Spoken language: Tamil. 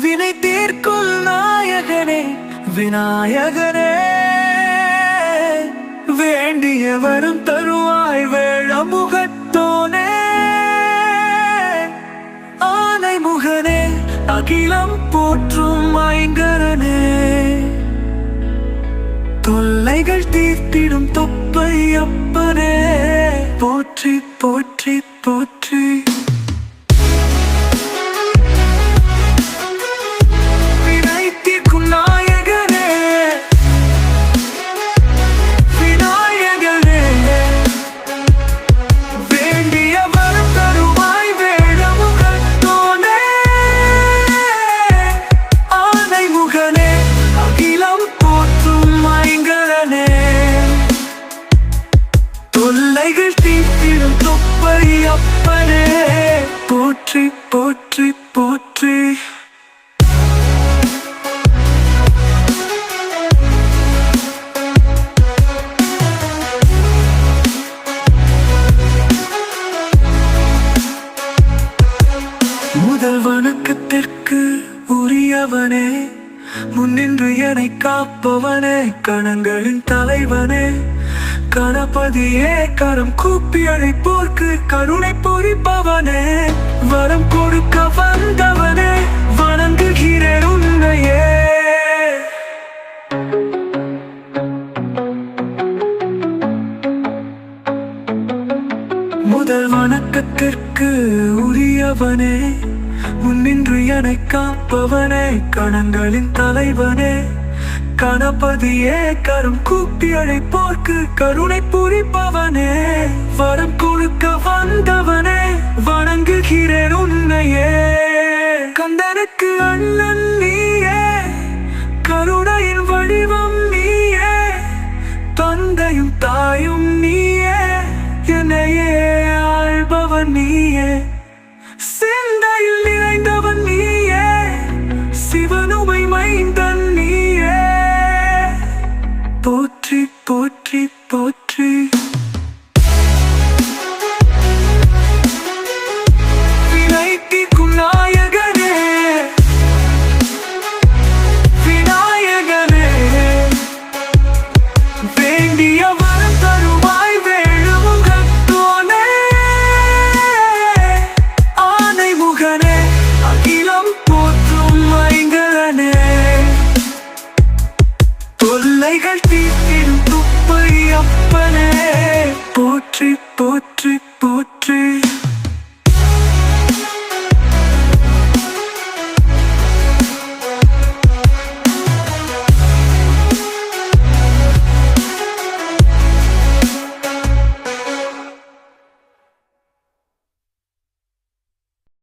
வினை தீர்க்குள் நாயகனே விநாயகனே. வேண்டிய வரும் தருவாய் வேழமுகத்தோனே ஆனை முகனே அகிலம் போற்றும் ஐங்கரனே. தொல்லைகள் தீர்த்திடும் தொப்பை அப்பனே. போற்றி போற்றி போற்றி. தொப்பை அப்பனே போற்றி போற்றி போற்றி. முதல் வணக்கத்திற்கு உரியவனே. முன்னின்று என்னை காப்பவனே. கணங்களின் தலைவனே. கணபதியே கரம் கூப்பி அழைப்போர்க்கு கருணை பொறிப்பவனே. வரம் கொடுக்க வந்தவனே வணங்குகிறேன் உன்னையே. முதல் வணக்கத்திற்கு உரியவனே முன்னின்று என்னை காப்பவனே கணங்களின் தலைவனே. கணபதியே கரும் கூப்பி அழைப்போர்க்கு கருணை புரிப்பவனே வரம் கொடுக்க வந்தவனே வணங்குகிறேன் உன்னையே. கந்தனுக்கு அண்ணன் போற்றி போற்றி. தொல்லைகள் தீர்த்திடும் துப்பை அப்பனே. போற்றி போற்றி போற்றி.